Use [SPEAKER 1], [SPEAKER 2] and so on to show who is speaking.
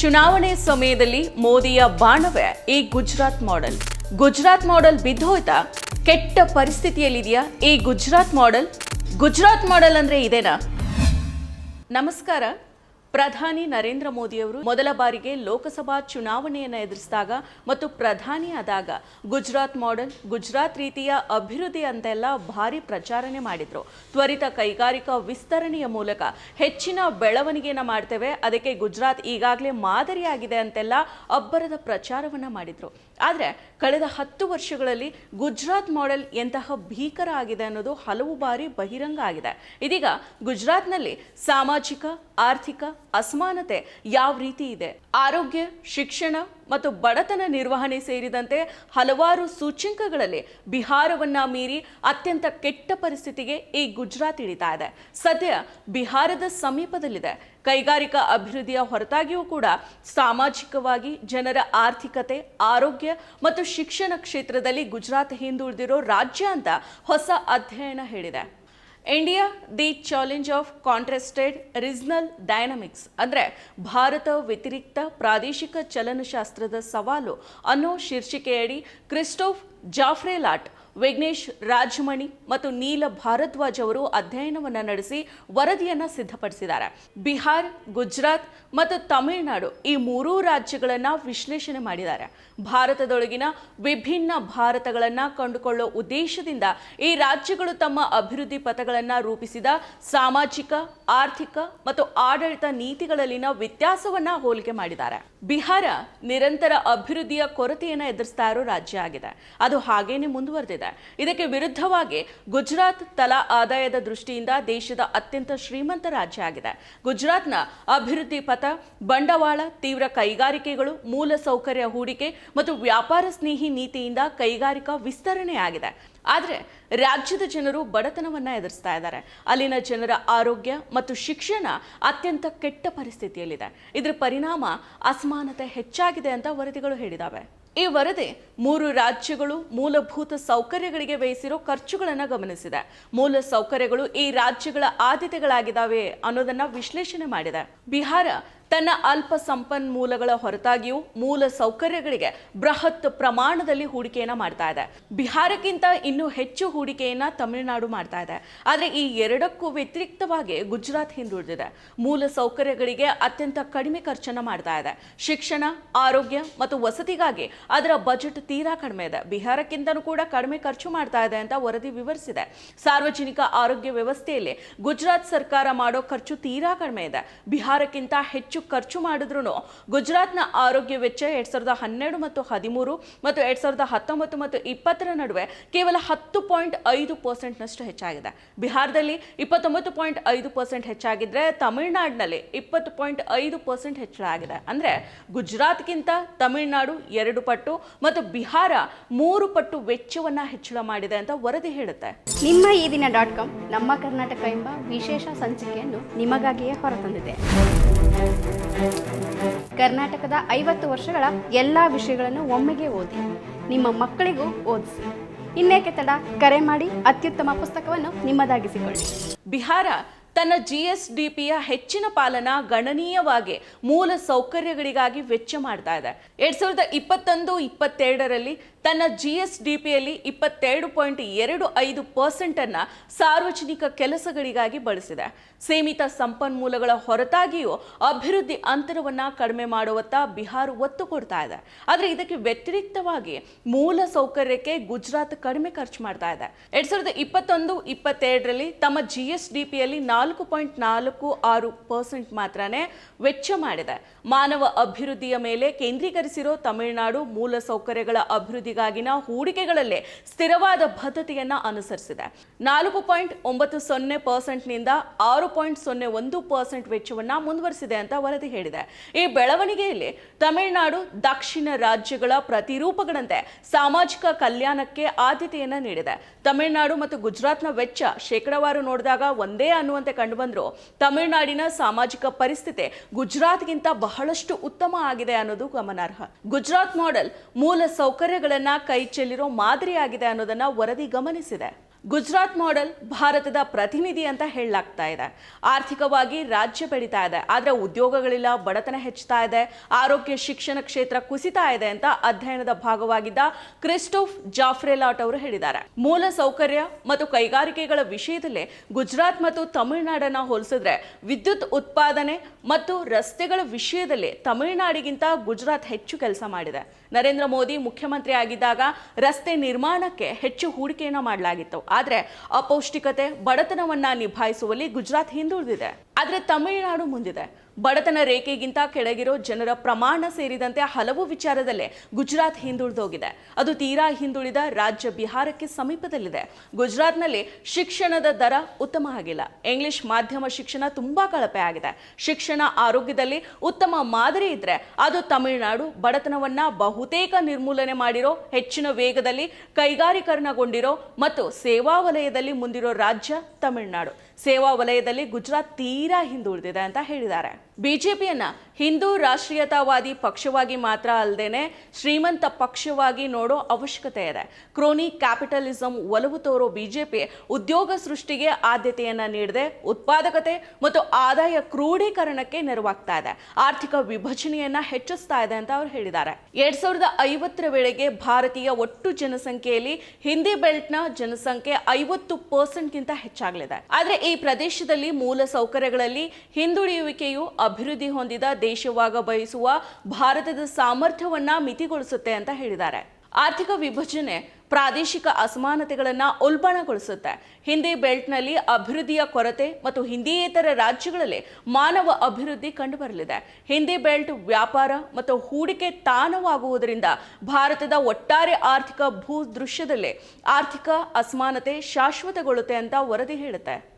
[SPEAKER 1] ಚುನಾವಣೆ ಸಮಯದಲ್ಲಿ ಮೋದಿಯ ಬಾಣವೇ ಈ ಗುಜರಾತ್ ಮಾಡೆಲ್ ಗುಜರಾತ್ ಮಾಡೆಲ್ ಬಿದ್ದೋಯ್ತಾ? ಕೆಟ್ಟ ಪರಿಸ್ಥಿತಿಯಲ್ಲಿದೆಯಾ ಈ ಗುಜರಾತ್ ಮಾಡೆಲ್ ಗುಜರಾತ್ ಮಾಡೆಲ್ ಅಂದ್ರೆ ಇದೇನಾ? ನಮಸ್ಕಾರ. ಪ್ರಧಾನಿ ನರೇಂದ್ರ ಮೋದಿಯವರು ಮೊದಲ ಬಾರಿಗೆ ಲೋಕಸಭಾ ಚುನಾವಣೆಯನ್ನು ಎದುರಿಸಿದಾಗ ಮತ್ತು ಪ್ರಧಾನಿ ಆದಾಗ ಗುಜರಾತ್ ಮಾಡೆಲ್ ಗುಜರಾತ್ ರೀತಿಯ ಅಭಿವೃದ್ಧಿ ಅಂತೆಲ್ಲ ಭಾರಿ ಪ್ರಚಾರಣೆ ಮಾಡಿದ್ರು. ತ್ವರಿತ ಕೈಗಾರಿಕಾ ವಿಸ್ತರಣೆಯ ಮೂಲಕ ಹೆಚ್ಚಿನ ಬೆಳವಣಿಗೆಯನ್ನು ಮಾಡ್ತೇವೆ. ಅದಕ್ಕೆ ಗುಜರಾತ್ ಈಗಾಗಲೇ ಮಾದರಿಯಾಗಿದೆ ಅಂತೆಲ್ಲ ಅಬ್ಬರದ ಪ್ರಚಾರವನ್ನು ಮಾಡಿದ್ರು. ಆದರೆ ಕಳೆದ ಹತ್ತು ವರ್ಷಗಳಲ್ಲಿ ಗುಜರಾತ್ ಮಾಡೆಲ್ ಎಂತಹ ಭೀಕರ ಆಗಿದೆ ಅನ್ನೋದು ಹಲವು ಬಾರಿ ಬಹಿರಂಗ ಆಗಿದೆ. ಇದೀಗ ಗುಜರಾತ್ನಲ್ಲಿ ಸಾಮಾಜಿಕ, ಆರ್ಥಿಕ ಅಸಮಾನತೆ ಯಾವ ರೀತಿ ಇದೆ? ಆರೋಗ್ಯ, ಶಿಕ್ಷಣ ಮತ್ತು ಬಡತನ ನಿರ್ವಹಣೆ ಸೇರಿದಂತೆ ಹಲವಾರು ಸೂಚ್ಯಂಕಗಳಲ್ಲಿ ಬಿಹಾರವನ್ನ ಮೀರಿ ಅತ್ಯಂತ ಕೆಟ್ಟ ಪರಿಸ್ಥಿತಿಗೆ ಈ ಗುಜರಾತ್ ಇಳಿತಾ ಇದೆ. ಸದ್ಯ ಬಿಹಾರದ ಸಮೀಪದಲ್ಲಿದೆ. ಕೈಗಾರಿಕಾ ಅಭಿವೃದ್ಧಿಯ ಹೊರತಾಗಿಯೂ ಕೂಡ ಸಾಮಾಜಿಕವಾಗಿ ಜನರ ಆರ್ಥಿಕತೆ, ಆರೋಗ್ಯ ಮತ್ತು ಶಿಕ್ಷಣ ಕ್ಷೇತ್ರದಲ್ಲಿ ಗುಜರಾತ್ ಹಿಂದುಳಿದಿರೋ ರಾಜ್ಯ ಅಂತ ಹೊಸ ಅಧ್ಯಯನ ಹೇಳಿದೆ. India the challenge of contrasted regional dynamics ಅಂದರೆ ಭಾರತ ವ್ಯತಿರಿಕ್ತ ಪ್ರಾದೇಶಿಕ ಚಲನಶಾಸ್ತ್ರದ ಸವಾಲು ಅನ್ನೋ ಶೀರ್ಷಿಕೆಯಡಿ ಕ್ರಿಸ್ಟೋಫ್ ಜಾಫ್ರೆಲಾಟ್ ವಿಘ್ನೇಶ್ ರಾಜಮಣಿ ಮತ್ತು ನೀಲ ಭಾರದ್ವಾಜ್ ಅವರು ಅಧ್ಯಯನವನ್ನು ನಡೆಸಿ ವರದಿಯನ್ನು ಸಿದ್ಧಪಡಿಸಿದ್ದಾರೆ. ಬಿಹಾರ್, ಗುಜರಾತ್ ಮತ್ತು ತಮಿಳುನಾಡು ಈ ಮೂರೂ ರಾಜ್ಯಗಳನ್ನು ವಿಶ್ಲೇಷಣೆ ಮಾಡಿದ್ದಾರೆ. ಭಾರತದೊಳಗಿನ ವಿಭಿನ್ನ ಭಾರತಗಳನ್ನು ಕಂಡುಕೊಳ್ಳೋ ಉದ್ದೇಶದಿಂದ ಈ ರಾಜ್ಯಗಳು ತಮ್ಮ ಅಭಿವೃದ್ಧಿ ಪಥಗಳನ್ನು ರೂಪಿಸಿದ ಸಾಮಾಜಿಕ, ಆರ್ಥಿಕ ಮತ್ತು ಆಡಳಿತ ನೀತಿಗಳಲ್ಲಿನ ವ್ಯತ್ಯಾಸವನ್ನು ಹೋಲಿಕೆ ಮಾಡಿದ್ದಾರೆ. ಬಿಹಾರ ನಿರಂತರ ಅಭಿವೃದ್ಧಿಯ ಕೊರತೆಯನ್ನು ಎದುರಿಸ್ತಾ ಇರೋ ರಾಜ್ಯ ಆಗಿದೆ. ಅದು ಹಾಗೇನೆ ಮುಂದುವರೆದಿದೆ. ಇದಕ್ಕೆ ವಿರುದ್ಧವಾಗಿ ಗುಜರಾತ್ ತಲಾ ಆದಾಯದ ದೃಷ್ಟಿಯಿಂದ ದೇಶದ ಅತ್ಯಂತ ಶ್ರೀಮಂತ ರಾಜ್ಯ ಆಗಿದೆ. ಗುಜರಾತ್ನ ಅಭಿವೃದ್ಧಿ ಪಥ, ಬಂಡವಾಳ, ತೀವ್ರ ಕೈಗಾರಿಕೆಗಳು, ಮೂಲ ಸೌಕರ್ಯ ಹೂಡಿಕೆ ಮತ್ತು ವ್ಯಾಪಾರ ಸ್ನೇಹಿ ನೀತಿಯಿಂದ ಕೈಗಾರಿಕಾ ವಿಸ್ತರಣೆ ಆಗಿದೆ. ಆದರೆ ರಾಜ್ಯದ ಜನರು ಬಡತನವನ್ನ ಎದುರಿಸ್ತಾ ಇದ್ದಾರೆ. ಅಲ್ಲಿನ ಜನರ ಆರೋಗ್ಯ ಮತ್ತು ಶಿಕ್ಷಣ ಅತ್ಯಂತ ಕೆಟ್ಟ ಪರಿಸ್ಥಿತಿಯಲ್ಲಿದೆ. ಇದರ ಪರಿಣಾಮ ಅಸಮಾನತೆ ಹೆಚ್ಚಾಗಿದೆ ಅಂತ ವರದಿಗಳು ಹೇಳಿದಾವೆ. ಈ ವರದಿ ಮೂರು ರಾಜ್ಯಗಳು ಮೂಲಭೂತ ಸೌಕರ್ಯಗಳಿಗೆ ವಹಿಸಿರೋ ಖರ್ಚುಗಳನ್ನು ಗಮನಿಸಿದೆ. ಮೂಲ ಸೌಕರ್ಯಗಳು ಈ ರಾಜ್ಯಗಳ ಆದ್ಯತೆಗಳಾಗಿದ್ದಾವೆ ಅನ್ನೋದನ್ನ ವಿಶ್ಲೇಷಣೆ ಮಾಡಿದೆ. ಬಿಹಾರ ತನ್ನ ಅಲ್ಪ ಸಂಪನ್ಮೂಲಗಳ ಹೊರತಾಗಿಯೂ ಮೂಲ ಸೌಕರ್ಯಗಳಿಗೆ ಬೃಹತ್ ಪ್ರಮಾಣದಲ್ಲಿ ಹೂಡಿಕೆಯನ್ನ ಮಾಡ್ತಾ ಇದೆ. ಬಿಹಾರಕ್ಕಿಂತ ಇನ್ನೂ ಹೆಚ್ಚು ಹೂಡಿಕೆಯನ್ನ ತಮಿಳುನಾಡು ಮಾಡ್ತಾ ಇದೆ. ಆದರೆ ಈ ಎರಡಕ್ಕೂ ವ್ಯತಿರಿಕ್ತವಾಗಿ ಗುಜರಾತ್ ಹಿಂದುಳಿದಿದೆ. ಮೂಲ ಸೌಕರ್ಯಗಳಿಗೆ ಅತ್ಯಂತ ಕಡಿಮೆ ಖರ್ಚನ್ನು ಮಾಡ್ತಾ ಇದೆ. ಶಿಕ್ಷಣ, ಆರೋಗ್ಯ ಮತ್ತು ವಸತಿಗಾಗಿ ಅದರ ಬಜೆಟ್ ತೀರಾ ಕಡಿಮೆ ಇದೆ. ಬಿಹಾರಕ್ಕಿಂತನೂ ಕೂಡ ಕಡಿಮೆ ಖರ್ಚು ಮಾಡ್ತಾ ಇದೆ ಅಂತ ವರದಿ ವಿವರಿಸಿದೆ. ಸಾರ್ವಜನಿಕ ಆರೋಗ್ಯ ವ್ಯವಸ್ಥೆಯಲ್ಲಿ ಗುಜರಾತ್ ಸರ್ಕಾರ ಮಾಡೋ ಖರ್ಚು ತೀರಾ ಕಡಿಮೆ ಇದೆ. ಬಿಹಾರಕ್ಕಿಂತ ಹೆಚ್ಚು ಖರ್ಚು ಮಾಡಿದ್ರು ಗುಜರಾತ್ನ ಆರೋಗ್ಯ ವೆಚ್ಚ ಎರಡ್ ಸಾವಿರದ ಹನ್ನೆರಡು ಮತ್ತು ಹದಿಮೂರು ಮತ್ತು ಎರಡ್ ಸಾವಿರದ ಹತ್ತೊಂಬತ್ತು ಮತ್ತು ಇಪ್ಪತ್ತರ ನಡುವೆ ಕೇವಲ ಹತ್ತು ಪಾಯಿಂಟ್ ಐದು ಪರ್ಸೆಂಟ್ನಷ್ಟು ಹೆಚ್ಚಾಗಿದೆ. ಬಿಹಾರದಲ್ಲಿ ಇಪ್ಪತ್ತೊಂಬತ್ತು ಪಾಯಿಂಟ್ ಐದು ಪರ್ಸೆಂಟ್ ಹೆಚ್ಚಾಗಿದ್ರೆ ತಮಿಳುನಾಡಿನಲ್ಲಿ ಇಪ್ಪತ್ತು ಪಾಯಿಂಟ್ ಐದು ಪರ್ಸೆಂಟ್ ಹೆಚ್ಚಳ ಆಗಿದೆ ಅಂದ್ರೆ ಗುಜರಾತ್ಗಿಂತ ತಮಿಳುನಾಡು ಎರಡು ಪಟ್ಟು ಮತ್ತು ಬಿಹಾರ ಮೂರು ಪಟ್ಟು ವೆಚ್ಚವನ್ನ ಹೆಚ್ಚಳ ಮಾಡಿದೆ ಅಂತ ವರದಿ ಹೇಳುತ್ತೆ.
[SPEAKER 2] ನಿಮ್ಮ ಈ ದಿನ ಡಾಟ್ ಕಾಮ್ ನಮ್ಮ ಕರ್ನಾಟಕ ಎಂಬ ವಿಶೇಷ ಸಂಚಿಕೆಯನ್ನು ನಿಮಗಾಗಿಯೇ ಹೊರತಂದಿದೆ. ಕರ್ನಾಟಕದ ಐವತ್ತು ವರ್ಷಗಳ ಎಲ್ಲ ವಿಷಯಗಳನ್ನು ಒಮ್ಮೆಗೆ ಓದಿ, ನಿಮ್ಮ ಮಕ್ಕಳಿಗೂ ಓದಿಸಿ. ಇನ್ನೇಕೆ ತಡ? ಕರೆ ಮಾಡಿ, ಅತ್ಯುತ್ತಮ ಪುಸ್ತಕವನ್ನು ನಿಮ್ಮದಾಗಿಸಿಕೊಳ್ಳಿ.
[SPEAKER 1] ಬಿಹಾರ ತನ್ನ ಜಿ ಎಸ್ ಡಿ ಪಿಯ ಹೆಚ್ಚಿನ ಪಾಲನ ಗಣನೀಯವಾಗಿ ಮೂಲ ಸೌಕರ್ಯಗಳಿಗಾಗಿ ವೆಚ್ಚ ಮಾಡ್ತಾ ಇದೆ ಎರಡ್ ಸಾವಿರದ ಇಪ್ಪತ್ತೊಂದು, ಇಪ್ಪತ್ತೆರಡರಲ್ಲಿ ತನ್ನ ಜಿ ಎಸ್ ಇಪ್ಪತ್ತೆರಡು ಪಾಯಿಂಟ್ ಎರಡು ಐದು ಪರ್ಸೆಂಟ್ ಅನ್ನ ಸಾರ್ವಜನಿಕ ಕೆಲಸಗಳಿಗಾಗಿ ಬಳಸಿದೆ. ಸೀಮಿತ ಸಂಪನ್ಮೂಲಗಳ ಹೊರತಾಗಿಯೂ ಅಭಿವೃದ್ಧಿ ಅಂತರವನ್ನ ಕಡಿಮೆ ಮಾಡುವತ್ತ ಬಿಹಾರ ಒತ್ತು ಕೊಡ್ತಾ ಇದೆ. ಆದರೆ ಇದಕ್ಕೆ ವ್ಯತಿರಿಕ್ತವಾಗಿ ಮೂಲ ಸೌಕರ್ಯಕ್ಕೆ ಗುಜರಾತ್ ಕಡಿಮೆ ಖರ್ಚು ಮಾಡ್ತಾ ಇದೆ. ಎರಡ್ ಸಾವಿರದ ಇಪ್ಪತ್ತೊಂದು, ಇಪ್ಪತ್ತೆರಡರಲ್ಲಿ ತಮ್ಮ ಜಿ ಎಸ್ ಡಿ ಪಿಯಲ್ಲಿ ನಾಲ್ಕು ಪಾಯಿಂಟ್ ನಾಲ್ಕು ಆರು ಪರ್ಸೆಂಟ್ ಮಾತ್ರನೇ ವೆಚ್ಚ ಮಾಡಿದೆ. ಮಾನವ ಅಭಿವೃದ್ಧಿಯ ಮೇಲೆ ಕೇಂದ್ರೀಕರಿಸಿರೋ ತಮಿಳುನಾಡು ಮೂಲ ಸೌಕರ್ಯಗಳ ಅಭಿವೃದ್ಧಿಗಾಗಿನ ಹೂಡಿಕೆಗಳಲ್ಲೇ ಸ್ಥಿರವಾದ ಬದ್ಧತೆಯನ್ನ ಅನುಸರಿಸಿದೆ. ನಾಲ್ಕು ಪಾಯಿಂಟ್ ಒಂಬತ್ತು ಸೊನ್ನೆ ಪರ್ಸೆಂಟ್ನಿಂದ ಆರು ಪಾಯಿಂಟ್ ಸೊನ್ನೆ ಒಂದು ಪರ್ಸೆಂಟ್ ವೆಚ್ಚವನ್ನ ಮುಂದುವರಿಸಿದೆ ಅಂತ ವರದಿ ಹೇಳಿದೆ. ಈ ಬೆಳವಣಿಗೆಯಲ್ಲಿ ತಮಿಳುನಾಡು ದಕ್ಷಿಣ ರಾಜ್ಯಗಳ ಪ್ರತಿರೂಪಗಳಂತೆ ಸಾಮಾಜಿಕ ಕಲ್ಯಾಣಕ್ಕೆ ಆದ್ಯತೆಯನ್ನ ನೀಡಿದೆ. ತಮಿಳುನಾಡು ಮತ್ತು ಗುಜರಾತ್ನ ವೆಚ್ಚ ಶೇಕಡವಾರು ನೋಡಿದಾಗ ಒಂದೇ ಅನ್ನುವಂತೆ ಕಂಡುಬಂದ್ರು. ತಮಿಳುನಾಡಿನ ಸಾಮಾಜಿಕ ಪರಿಸ್ಥಿತಿ ಗುಜರಾತ್ಗಿಂತ ಬಹಳಷ್ಟು ಉತ್ತಮ ಆಗಿದೆ ಅನ್ನೋದು ಗಮನಾರ್ಹ. ಗುಜರಾತ್ ಮಾಡೆಲ್ ಮೂಲ ಸೌಕರ್ಯಗಳನ್ನ ಕೈ ಚೆಲ್ಲಿರೋ ಮಾದರಿಯಾಗಿದೆ ಅನ್ನೋದನ್ನ ವರದಿ ಗಮನಿಸಿದೆ. ಗುಜರಾತ್ ಮಾಡೆಲ್ ಭಾರತದ ಪ್ರತಿನಿಧಿ ಅಂತ ಹೇಳಲಾಗ್ತಾ ಇದೆ. ಆರ್ಥಿಕವಾಗಿ ರಾಜ್ಯ ಬೆಳೀತಾ ಇದೆ. ಆದರೆ ಉದ್ಯೋಗಗಳಿಲ್ಲ, ಬಡತನ ಹೆಚ್ಚುತ್ತಾ ಇದೆ, ಆರೋಗ್ಯ, ಶಿಕ್ಷಣ ಕ್ಷೇತ್ರ ಕುಸಿತಾ ಇದೆ ಅಂತ ಅಧ್ಯಯನದ ಭಾಗವಾಗಿದ್ದ ಕ್ರಿಸ್ಟೋಫ್ ಜಾಫ್ರೆಲಾಟ್ ಅವರು ಹೇಳಿದ್ದಾರೆ. ಮೂಲ ಸೌಕರ್ಯ ಮತ್ತು ಕೈಗಾರಿಕೆಗಳ ವಿಷಯದಲ್ಲಿ ಗುಜರಾತ್ ಮತ್ತು ತಮಿಳುನಾಡನ್ನ ಹೋಲಿಸಿದ್ರೆ ವಿದ್ಯುತ್ ಉತ್ಪಾದನೆ ಮತ್ತು ರಸ್ತೆಗಳ ವಿಷಯದಲ್ಲಿ ತಮಿಳುನಾಡಿಗಿಂತ ಗುಜರಾತ್ ಹೆಚ್ಚು ಕೆಲಸ ಮಾಡಿದೆ. ನರೇಂದ್ರ ಮೋದಿ ಮುಖ್ಯಮಂತ್ರಿ ಆಗಿದ್ದಾಗ ರಸ್ತೆ ನಿರ್ಮಾಣಕ್ಕೆ ಹೆಚ್ಚು ಹೂಡಿಕೆಯನ್ನು ಮಾಡಲಾಗಿತ್ತು. ಆದರೆ ಅಪೌಷ್ಟಿಕತೆ ಬಡತನವನ್ನು ನಿಭಾಯಿಸುವಲ್ಲಿ ಗುಜರಾತ್ ಹಿಂದುಳಿದಿದೆ. ಆದರೆ ತಮಿಳುನಾಡು ಮುಂದಿದೆ. ಬಡತನ ರೇಖೆಗಿಂತ ಕೆಳಗಿರೋ ಜನರ ಪ್ರಮಾಣ ಸೇರಿದಂತೆ ಹಲವು ವಿಚಾರದಲ್ಲೇ ಗುಜರಾತ್ ಹಿಂದುಳಿದೋಗಿದೆ. ಅದು ತೀರಾ ಹಿಂದುಳಿದ ರಾಜ್ಯ ಬಿಹಾರಕ್ಕೆ ಸಮೀಪದಲ್ಲಿದೆ. ಗುಜರಾತ್ನಲ್ಲಿ ಶಿಕ್ಷಣದ ದರ ಉತ್ತಮ ಆಗಿಲ್ಲ. ಇಂಗ್ಲಿಷ್ ಮಾಧ್ಯಮ ಶಿಕ್ಷಣ ತುಂಬಾ ಕಳಪೆ ಆಗಿದೆ. ಶಿಕ್ಷಣ ಆರೋಗ್ಯದಲ್ಲಿ ಉತ್ತಮ ಮಾದರಿ ಇದ್ರೆ ಅದು ತಮಿಳುನಾಡು ಬಡತನವನ್ನ ಬಹುತೇಕ ನಿರ್ಮೂಲನೆ ಮಾಡಿರೋ, ಹೆಚ್ಚಿನ ವೇಗದಲ್ಲಿ ಕೈಗಾರಿಕರಣಗೊಂಡಿರೋ ಮತ್ತು ಸೇವಾ ವಲಯದಲ್ಲಿ ಮುಂದಿರೋ ರಾಜ್ಯ ತಮಿಳುನಾಡು. ಸೇವಾ ವಲಯದಲ್ಲಿ ಗುಜರಾತ್ ತೀರಾ ಹಿಂದುಳಿದಿದೆ ಅಂತ ಹೇಳಿದ್ದಾರೆ. ಬಿಜೆಪಿಯನ್ನ ಹಿಂದೂ ರಾಷ್ಟ್ರೀಯತಾವಾದಿ ಪಕ್ಷವಾಗಿ ಮಾತ್ರ ಅಲ್ಲದೇನೆ ಶ್ರೀಮಂತ ಪಕ್ಷವಾಗಿ ನೋಡೋ ಅವಶ್ಯಕತೆ ಇದೆ. ಕ್ರೋನಿ ಕ್ಯಾಪಿಟಲಿಸಂ ಒಲವು ತೋರೋ ಬಿಜೆಪಿ ಉದ್ಯೋಗ ಸೃಷ್ಟಿಗೆ ಆದ್ಯತೆಯನ್ನು ನೀಡದೆ ಉತ್ಪಾದಕತೆ ಮತ್ತು ಆದಾಯ ಕ್ರೋಢೀಕರಣಕ್ಕೆ ನೆರವಾಗ್ತಾ ಇದೆ. ಆರ್ಥಿಕ ವಿಭಜನೆಯನ್ನು ಹೆಚ್ಚಿಸ್ತಾ ಇದೆ ಅಂತ ಅವರು ಹೇಳಿದ್ದಾರೆ. ಎರಡ್ ಸಾವಿರದ ಐವತ್ತರ ವೇಳೆಗೆ ಭಾರತೀಯ ಒಟ್ಟು ಜನಸಂಖ್ಯೆಯಲ್ಲಿ ಹಿಂದಿ ಬೆಲ್ಟ್ನ ಜನಸಂಖ್ಯೆ ಐವತ್ತು ಪರ್ಸೆಂಟ್ಗಿಂತ ಹೆಚ್ಚಾಗಲಿದೆ. ಆದರೆ ಈ ಪ್ರದೇಶದಲ್ಲಿ ಮೂಲ ಸೌಕರ್ಯಗಳಲ್ಲಿ ಹಿಂದುಳಿಯುವಿಕೆಯು ಅಭಿವೃದ್ಧಿ ಹೊಂದಿದ ದೇಶವಾಗ ಬಯಸುವ ಭಾರತದ ಸಾಮರ್ಥ್ಯವನ್ನ ಮಿತಿಗೊಳಿಸುತ್ತೆ ಅಂತ ಹೇಳಿದ್ದಾರೆ. ಆರ್ಥಿಕ ವಿಭಜನೆ ಪ್ರಾದೇಶಿಕ ಅಸಮಾನತೆಗಳನ್ನು ಉಲ್ಬಣಗೊಳಿಸುತ್ತೆ. ಹಿಂದಿ ಬೆಲ್ಟ್ನಲ್ಲಿ ಅಭಿವೃದ್ಧಿಯ ಕೊರತೆ ಮತ್ತು ಹಿಂದಿಯೇತರ ರಾಜ್ಯಗಳಲ್ಲಿ ಮಾನವ ಅಭಿವೃದ್ಧಿ ಕಂಡುಬರಲಿದೆ. ಹಿಂದಿ ಬೆಲ್ಟ್ ವ್ಯಾಪಾರ ಮತ್ತು ಹೂಡಿಕೆ ತಾಣವಾಗುವುದರಿಂದ ಭಾರತದ ಒಟ್ಟಾರೆ ಆರ್ಥಿಕ ಭೂದೃಶ್ಯದಲ್ಲಿ ಆರ್ಥಿಕ ಅಸಮಾನತೆ ಶಾಶ್ವತಗೊಳ್ಳುತ್ತೆ ಅಂತ ವರದಿ ಹೇಳುತ್ತೆ.